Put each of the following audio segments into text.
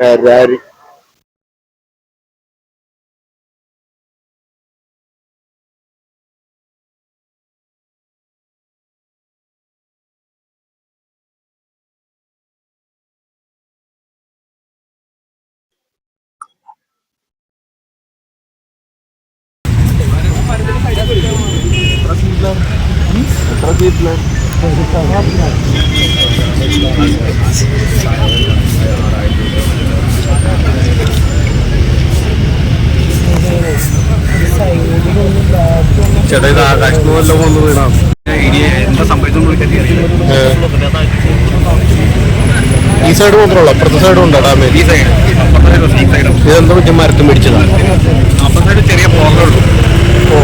ferrari Próximo plano. Próximo plano. ചേട്ടാ ഇത് ആകാശത്ത് വല്ല വന്ന് വീണാം എന്താ സംഭവിച്ചെന്ന് വിളിക്കാൻ ഈ സൈഡ് മാത്രമല്ല അപ്പുറത്തെ സൈഡും ഉണ്ടോ. ഡാമേജ് ഇതെന്താ പറ്റിയ മരത്തും പിടിച്ചതാ. അപ്പുറത്തെ സൈഡ് ചെറിയ ഓ.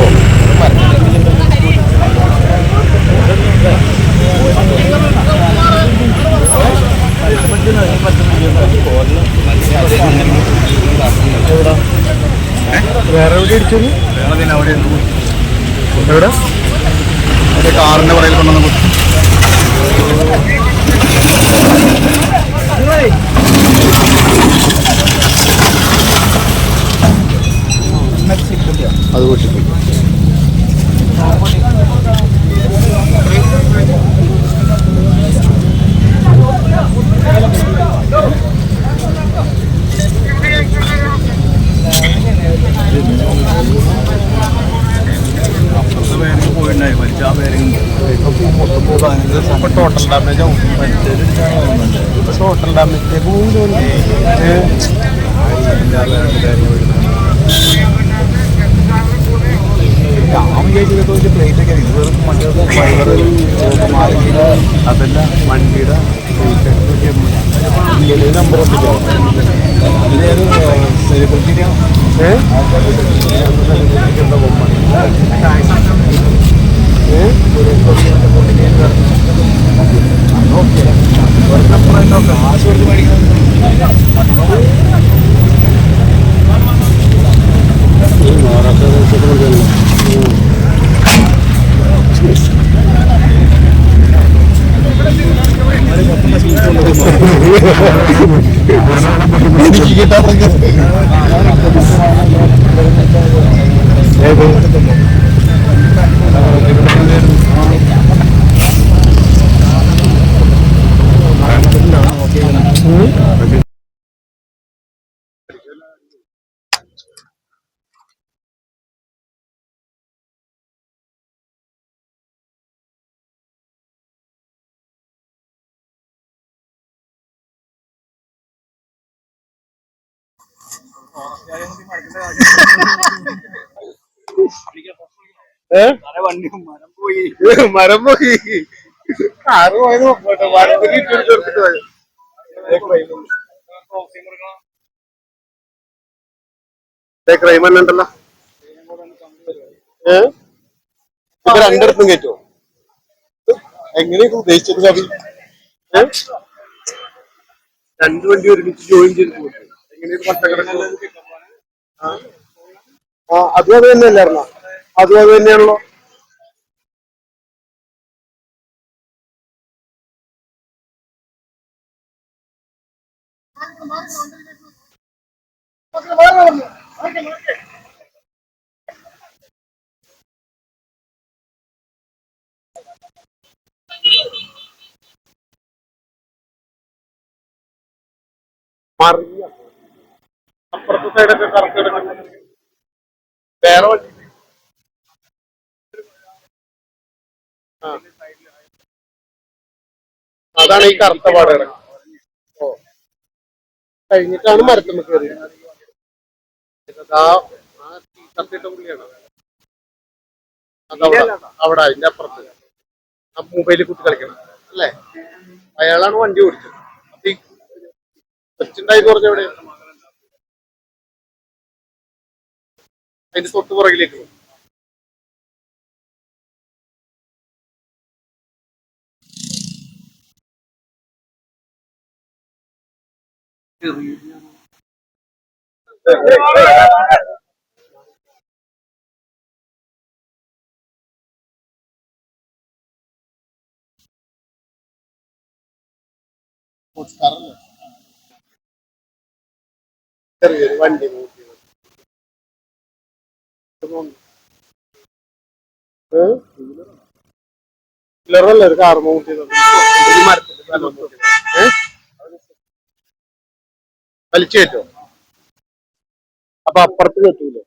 വേറെ എവിടെ ഇടിച്ചു വേറെ അവിടെ. മറ്റേ കാറിന്റെ പുറകിൽ കൊണ്ടുവന്ന് കുത്തി. അത് പൊട്ടിപ്പോയി അപ്പുറത്തെ വലിച്ച ആ പേരിങ് ഇപ്പൊ ടോട്ടൽ ഡാമേജ് ആവും ടോട്ടൽ ഡാമേജ് പ്ലേറ്റ് ഒക്കെ ഇത് വെറും മറ്റേ ഫൈബർ മാലിന്യ അതല്ല വണ്ടിയുടെ നമ്പർ ഒട്ടിക്കോ സെലിബ്രിറ്റിയുടെ ഏഹ് എനിക്ക് കിട്ടാൻ ഏത് ഏഹ് വണ്ടി മരം പോയി. കാറ് പോയത് നോക്കട്ടെ മരത്തിന് ഇട്ടെടുത്തിട്ട് പോയത്. ക്രൈം തന്നെ ഉണ്ടല്ലോ. ഏ? ഇപ്പൊ രണ്ടിടത്തും കയറ്റോ എങ്ങനെയൊക്കെ ഉദ്ദേശിച്ചത് കവി? രണ്ട് വണ്ടി ഒരുമിച്ച് ജോയിൻ ചെയ്തിട്ട് എങ്ങനെയാണ് പട്ടക്കിടക്കുന്നത് ആ. അതും അത് അതും അത് തന്നെയാണല്ലോ. മറിഞ്ഞ അപ്പുറത്തെ സൈഡൊക്കെ കറക്റ്റ് കിടക്കുന്നു വേറെ അതാണ് ഈ കറുത്ത പാട് കിടക്കുന്നത് കഴിഞ്ഞിട്ടാണ് മരത്തുമ്മ അതവിടെ അവിടെ അതിന്റെ അപ്പുറത്ത്. ആ മൊബൈലിൽ കുത്തി കളിക്കണം അല്ലേ? അയാളാണ് വണ്ടി ഓടിച്ചത്. അപ്പൊ ഈ കൊച്ചുണ്ടായിന്ന് അതിന്റെ തൊട്ട് പുറകിലേക്ക് പോകും. ചെറിയൊരു വണ്ടി ചിലറല്ല ഒരു കാർ മൗണ്ട് വലിച്ചു കയറ്റോ അപ്പൊ അപ്പുറത്ത് കെട്ടൂല?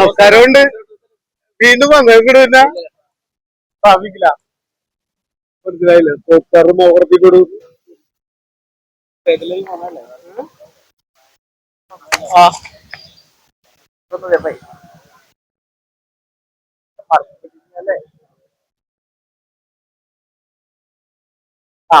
നമസ്കാരമുണ്ട് വീണ്ടും വന്നു ഇവിടെ പിന്നെ ട്രാഫിക്കില്ല മനസ്സിലായില്ലേ പോക്കാറ് മോഹർത്തിക്കൊടു ആ. ആ.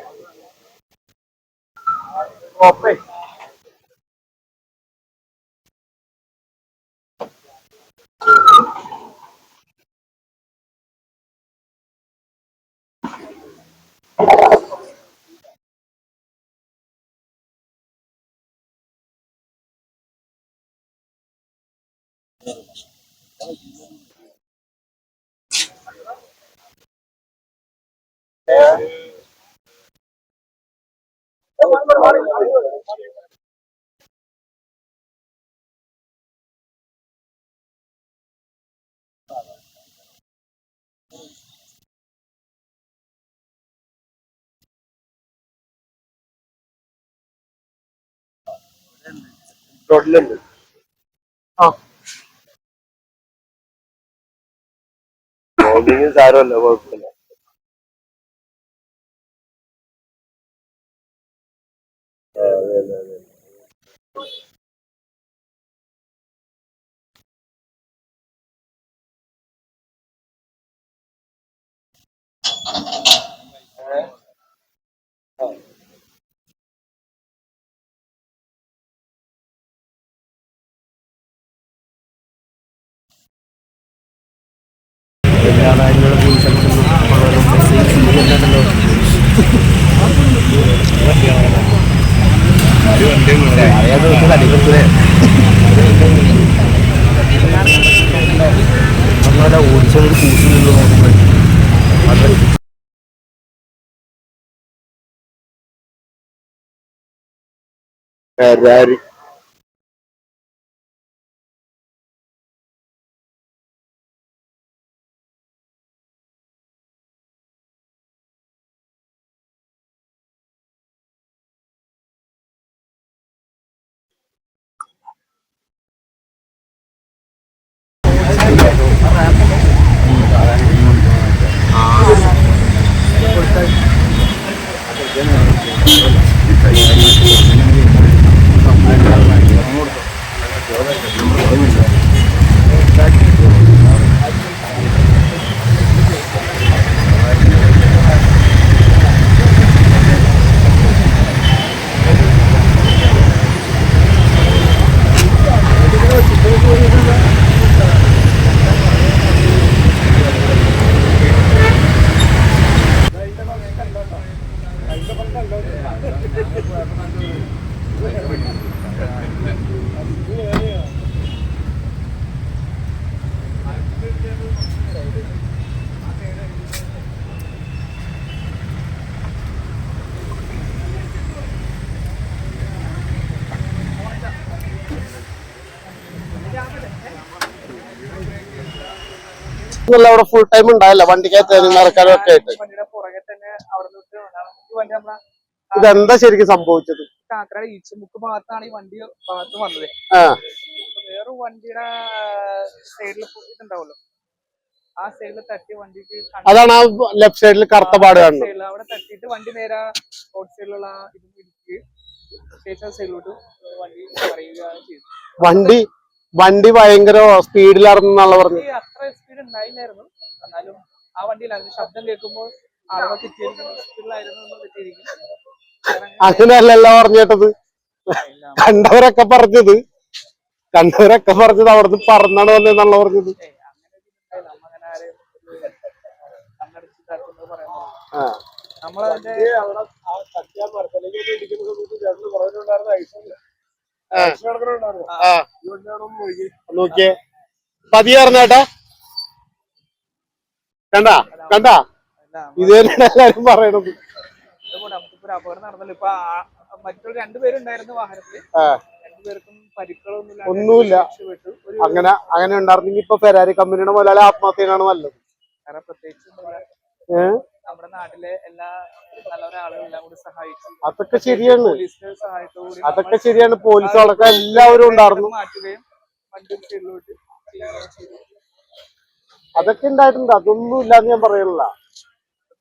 Ope. Eh. റോഡിലുണ്ട്. ആ. ബോംബിങ് സാരമല്ല കുഴപ്പമില്ല. ഓടിച്ചൊരു കൂട്ടിലുള്ളൂ നോക്കുമ്പോൾ ഫെരാരി ಏನು നിന്നല്ല അവിടെ ഫുൾ ടൈം ഉണ്ടായല്ല. വണ്ടിക്കകത്ത് ഇറക്കാനും ഒക്കെ ആയിട്ട്. ഇതെന്താ ശരിക്കും സംഭവിച്ചത്? കാക്കനാട് ഈച്ചമുക്ക് ഭാഗത്താണ് ഈ വണ്ടി ഭാഗത്ത് വന്നത്. ആ. വേറെ വണ്ടിയുടെ സൈഡിൽ ഇതുണ്ടാവുമല്ലോ. ആ സൈഡിൽ തട്ടി വണ്ടിക്ക് അതാണ് ആ ലെഫ്റ്റ് സൈഡിൽ കറുത്ത പാട് കാണുന്നത്. അവിടെ തട്ടിയിട്ട് വണ്ടി നേരെ റോഡ് സൈഡിലുള്ള ഇതും ഇടിക്കുകയും ശേഷം സൈഡിലോട്ട് വണ്ടി പറയുക ചെയ്തു വണ്ടി വണ്ടി ഭയങ്കര സ്പീഡിലാണെന്നുള്ള പറഞ്ഞു ഈ അത്ര സ്പീഡ് ഉണ്ടായില്ലായിരുന്നു. എന്നാലും ആ വണ്ടിയിലായിരുന്നു ശബ്ദം കേൾക്കുമ്പോൾ ആളുകൾ സ്പീഡിലായിരുന്നു അങ്ങനെയല്ലല്ലോ പറഞ്ഞിട്ടത് കണ്ടവരൊക്കെ പറഞ്ഞത്. കണ്ടവരൊക്കെ പറഞ്ഞത് അവിടുന്ന് പറന്നാണ് വന്നെന്നുള്ള പറഞ്ഞത്. ആ അങ്ങനെ അവിടെ ആ നമ്മ അങ്ങനെ ആരെയും സമയത്ത് നമ്മളതിന്റെ ആ നോക്കിയേ. പതിയെ അറിഞ്ഞേട്ടാ കണ്ടാ? കണ്ടാ? ഇത് തന്നെയാണ് എല്ലാരും പറയണത്. മറ്റൊരു രണ്ടുപേരുണ്ടായിരുന്നു വാഹനത്തിൽ ഒന്നുമില്ല. അങ്ങനെ അങ്ങനെ ഉണ്ടായിരുന്നെങ്കിൽ ഇപ്പൊ ഫെരാരി കമ്പനിയുടെ മുതലാളി ആത്മഹത്യയാണ് നല്ലത്. പ്രത്യേകിച്ച്. ഏഹ് നമ്മുടെ നാട്ടിലെ എല്ലാ നല്ല ആളുകളെല്ലാം കൂടി സഹായിച്ചു. അതൊക്കെ ശരിയാണ്. പോലീസിന്റെ സഹായത്തോടുകൂടി അതൊക്കെ ശരിയാണ്. പോലീസ് അടക്കം എല്ലാവരും ഉണ്ടായിരുന്നു. മാറ്റുകയും സൈഡിലോട്ട് അതൊക്കെ ഉണ്ടായിട്ടുണ്ട്. അതൊന്നും ഇല്ലാന്ന് ഞാൻ പറയണില്ല.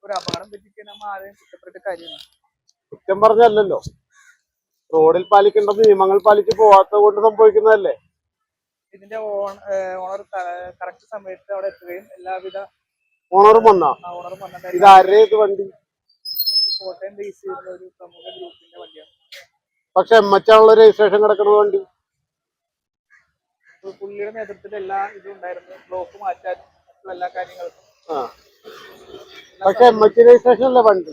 ഒരു അപകടം പറ്റിക്കാൻ നമ്മൾ ആരെയും കുറ്റപ്പെട്ട കാര്യമില്ല. കുറ്റം പറഞ്ഞല്ലോ റോഡിൽ പാലിക്കേണ്ട നിയമങ്ങൾ പാലിച്ച് പോവാത്തത് കൊണ്ട് സംഭവിക്കുന്നതല്ലേ? ഇതിന്റെ ഓണർ കറക്റ്റ് സമയത്ത് അവിടെ എത്തുകയും എല്ലാവിധ ഓണറും വന്ന. ഇത് ആരുടെ വണ്ടി? പക്ഷെ എം എച്ച് ആണുള്ള രജിസ്ട്രേഷൻ കിടക്കുന്ന വണ്ടി. പുള്ളിയുടെ നേതൃത്വത്തിൽ എല്ലാ ഇതും ഉണ്ടായിരുന്നു. ബ്ലോക്ക് മാറ്റാൻ എല്ലാ കാര്യങ്ങൾക്കും പക്ഷെ എം എച്ച് രജിസ്ട്രേഷൻ അല്ലേ വണ്ടി?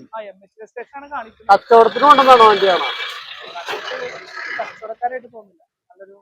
കച്ചവടത്തിന് കൊണ്ടുവന്നാണോ വണ്ടിയാണോ? കച്ചവടക്കാരായിട്ട് തോന്നില്ല നല്ലൊരു